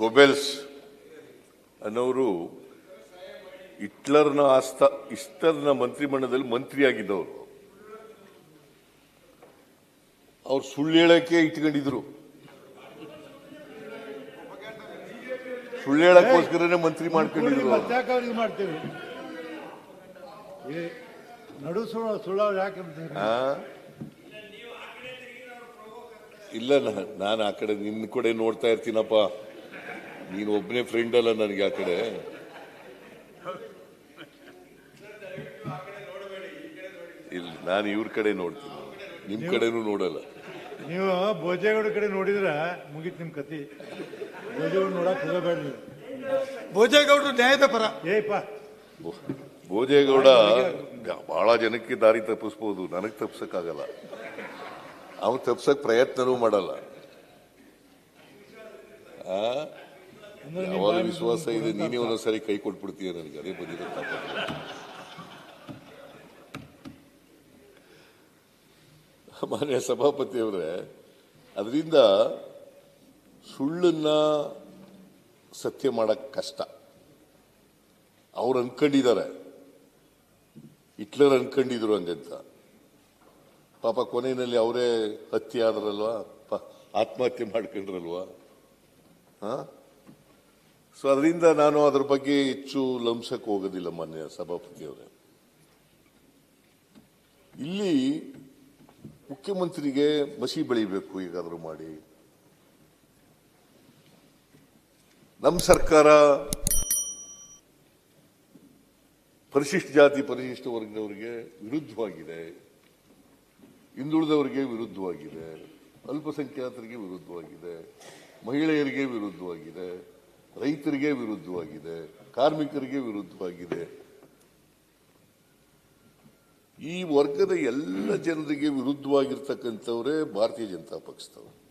Goebbels ಅನ್ನೋರು ಹಿಟ್ಲರ್ನ ಆಸ್ತ ಹಿಟ್ಲರ್ನ ಮಂತ್ರಿಮಂಡಲದಲ್ಲಿ ಮಂತ್ರಿಯಾಗಿದ್ದವರು. ಅವ್ರು ಸುಳ್ಳು ಹೇಳಕ್ಕೆ ಇಟ್ಕೊಂಡಿದ್ರು. ಸುಳ್ಳು ಹೇಳಕ್ಕೋಸ್ಕರನೇ ಮಂತ್ರಿ ಮಾಡ್ಕೊಂಡಿದ್ರು ಮಾಡ್ತೀವಿ. ನಡು ಸುಳ್ಳು ಸುಳ್ಳು ಯಾಕೆ ಇಲ್ಲ ನಾನು ಆ ಕಡೆ ನಿನ್ನ ಕಡೆ ನೋಡ್ತಾ ಇರ್ತೀನಪ್ಪ. ನೀನು ಒಬ್ಬನೇ ಫ್ರೆಂಡ್ ಅಲ್ಲ ನನಗೆ ಆ ಕಡೆ. ಇಲ್ಲಿ ನಾನು ಇವ್ರ ಕಡೆ ನೋಡ್ತೀನಿ. ನಿಮ್ ಕಡೆನೂ ನೋಡಲ್ಲ. ನೀವು ಭೋಜೇಗೌಡ ಕಡೆ ನೋಡಿದ್ರ ಮುಗೀತು ನಿಮ್ ಕತಿ ಭೋಜೇಗೌಡ ನೋಡಕ್ ಹೋಗಬೇಡ ನೀವು. ಭೋಜೇಗೌಡರು ನ್ಯಾಯದ ಪರ. ಏಪ್ಪ ಭೋ- ಭೋಜೇಗೌಡ ಬಹಳ ಜನಕ್ಕೆ ದಾರಿ ತಪ್ಪಿಸ್ಬೋದು. ನನಗೆ ತಪ್ಸಕ್ಕಾಗಲ್ಲ. ಅವ್ನು ತಪ್ಸಕ್ ಪ್ರಯತ್ನನೂ ಮಾಡಲ್ಲ. ಆ? ಯಾವಾಗ ವಿಶ್ವಾಸ ಇದೆ ನೀನೇ ಒಂದೊಂದ್ಸರಿ ಕೈ ಕೊಟ್ಬಿಡ್ತೀಯ ನನಗೆ ಅದೇ ಬಂದಿರೋ ಮಾನ್ಯ ಸಭಾಪತಿಯವರೇ ಅದರಿಂದ ಸುಳ್ಳನ್ನ ಸತ್ಯ ಮಾಡಕ್ ಕಷ್ಟ. ಅವ್ರು ಅನ್ಕೊಂಡಿದ್ದಾರೆ ಹಿಟ್ಲರ್ ಅನ್ಕೊಂಡಿದ್ರು ಹಂಗಂತ. ಪಾಪ ಕೊನೆಯಲ್ಲಿ ಅವರೇ ಹತ್ಯೆ ಆದ್ರಲ್ವಾ? ಆತ್ಮಹತ್ಯೆ ಮಾಡ್ಕೊಂಡ್ರಲ್ವಾ? ಹಾ? ಸೊ ಅದರಿಂದ ನಾನು ಅದರ ಬಗ್ಗೆ ಹೆಚ್ಚು ಲಂಸಕ್ಕೆ ಹೋಗೋದಿಲ್ಲ ಮಾನ್ಯ ಸಭಾಪತಿಯವರೇ ಇಲ್ಲಿ ಮುಖ್ಯಮಂತ್ರಿಗೆ ಮಸಿ ಬೆಳಿಬೇಕು ಈಗಾದರೂ ಮಾಡಿ. ನಮ್ಮ ಸರ್ಕಾರ ಪರಿಶಿಷ್ಟ ಜಾತಿ, ಪರಿಶಿಷ್ಟ ವರ್ಗದವರಿಗೆ ವಿರುದ್ಧವಾಗಿದೆ. ಹಿಂದುಳಿದವರಿಗೆ ವಿರುದ್ಧವಾಗಿದೆ. ಅಲ್ಪಸಂಖ್ಯಾತರಿಗೆ ವಿರುದ್ಧವಾಗಿದೆ. ಮಹಿಳೆಯರಿಗೆ ವಿರುದ್ಧವಾಗಿದೆ. ರೈತರಿಗೆ ವಿರುದ್ಧವಾಗಿದೆ ಕಾರ್ಮಿಕರಿಗೆ ವಿರುದ್ಧವಾಗಿದೆ. ಈ ವರ್ಗದ ಎಲ್ಲ ಜನರಿಗೆ ವಿರುದ್ಧವಾಗಿರ್ತಕ್ಕಂಥವರೇ ಭಾರತೀಯ ಜನತಾ ಪಕ್ಷದವರು.